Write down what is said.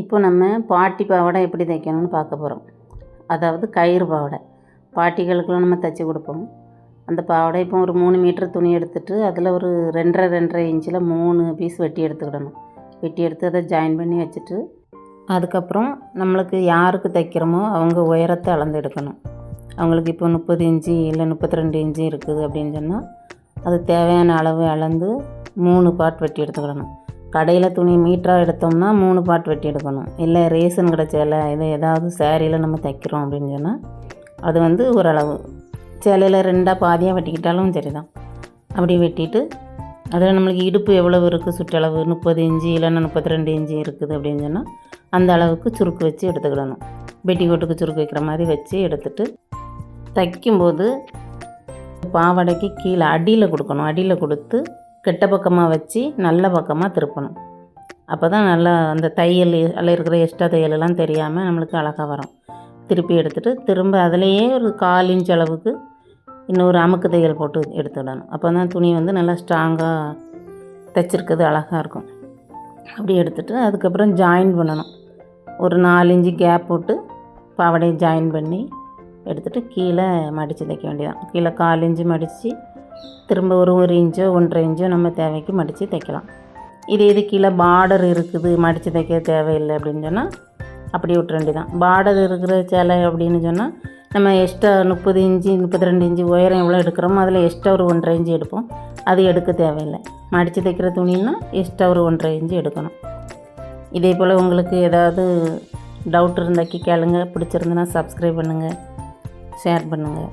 இப்போ நம்ம பாட்டி பாவாடை எப்படி தைக்கணும்னு பார்க்க போகிறோம் அதாவது கயிறு பாவாடை. பாட்டிகளுக்கெல்லாம் நம்ம தைச்சி கொடுப்போம். அந்த பாவாடை இப்போ ஒரு மூணு மீட்டர் துணி எடுத்துட்டு அதில் ஒரு ரெண்டரை ரெண்டரை இன்ச்சில் மூணு பீஸ் வெட்டி எடுத்துக்கிடணும். வெட்டி எடுத்து அதை ஜாயின் பண்ணி வச்சுட்டு அதுக்கப்புறம் நம்மளுக்கு யாருக்கு தைக்கிறோமோ அவங்க உயரத்தை அளந்து எடுக்கணும். அவங்களுக்கு இப்போ முப்பது இன்ச்சு இல்லை முப்பத்தி ரெண்டு இன்ச்சு இருக்குது அப்படின்னு சொன்னால் அது தேவையான அளவு அளந்து மூணு பாட் வெட்டி எடுத்துக்கிடணும். கடையில் துணி மீட்டராக எடுத்தோம்னா மூணு பாட்டு வெட்டி எடுக்கணும். இல்லை ரேஷன் கடை சேலை இது ஏதாவது சேரீயில் நம்ம தைக்கிறோம் அப்படின்னு சொன்னால் அது வந்து ஓரளவு. சேலையில் ரெண்டாக பாதியாக வெட்டிக்கிட்டாலும் சரி தான் அப்படி வெட்டிட்டு அதில் நம்மளுக்கு இடுப்பு எவ்வளவு இருக்குது சுற்றளவு முப்பது இன்ச்சு இல்லைன்னா முப்பத்தி ரெண்டு இன்ச்சு இருக்குது அப்படின்னு சொன்னால் அந்த அளவுக்கு சுருக்கு வச்சு எடுத்துக்கிடணும். பெட்டிக்கோட்டுக்கு சுருக்கு வைக்கிற மாதிரி வச்சு எடுத்துட்டு தைக்கும்போது பாவாடைக்கு கீழே அடியில் கொடுக்கணும். அடியில் கொடுத்து கெட்ட பக்கமாக வச்சு நல்ல பக்கமாக திருப்பணும். அப்போ தான் நல்லா அந்த தையல் அதில் இருக்கிற எக்ஸ்ட்ரா தையலெல்லாம் தெரியாமல் நம்மளுக்கு அழகாக வரும். திருப்பி எடுத்துகிட்டு திரும்ப அதுலேயே ஒரு கால் இன்ச் அளவுக்கு இன்னொரு அமுக்கு தையல் போட்டு எடுத்துடணும் அப்போ தான் துணி வந்து நல்லா ஸ்ட்ராங்காக தைச்சிருக்கிறது அழகாக இருக்கும். அப்படி எடுத்துகிட்டு அதுக்கப்புறம் ஜாயின் பண்ணணும். ஒரு நாலு இன்ச்சு கேப் போட்டு பாவாடையை ஜாயின் பண்ணி எடுத்துகிட்டு கீழே மடித்து தைக்க வேண்டியதான் கீழே கால் இன்ச்சு மடித்து திரும்ப ஒரு ஒரு இன்ச்சோ ஒன்றரை இன்ச்சோ நம்ம தேவைக்கு மடித்து தைக்கலாம். இது இது கீழே பார்டர் இருக்குது மடித்து தைக்க தேவையில்லை அப்படின்னு சொன்னால் அப்படி விட்டுற வேண்டியதான் பார்டர் இருக்கிற சேலை அப்படின்னு சொன்னால் நம்ம எக்ஸ்ட்ரா முப்பது இன்ச்சு முப்பத்தி ரெண்டு இன்ச்சு உயரம் எவ்வளோ எடுக்கிறோமோ அதில் எக்ஸ்ட்ரா ஒரு ஒன்றரை இன்ச்சு எடுப்போம். அது எடுக்க தேவையில்லை. மடித்து தைக்கிற துணின்னா எக்ஸ்ட்ரா ஒரு ஒன்றரை இன்ச்சு எடுக்கணும். இதே போல் உங்களுக்கு ஏதாவது டவுட் இருந்தாக்கி கேளுங்க. பிடிச்சிருந்துன்னா சப்ஸ்கிரைப் பண்ணுங்கள் ஷேர் பண்ணுங்கள்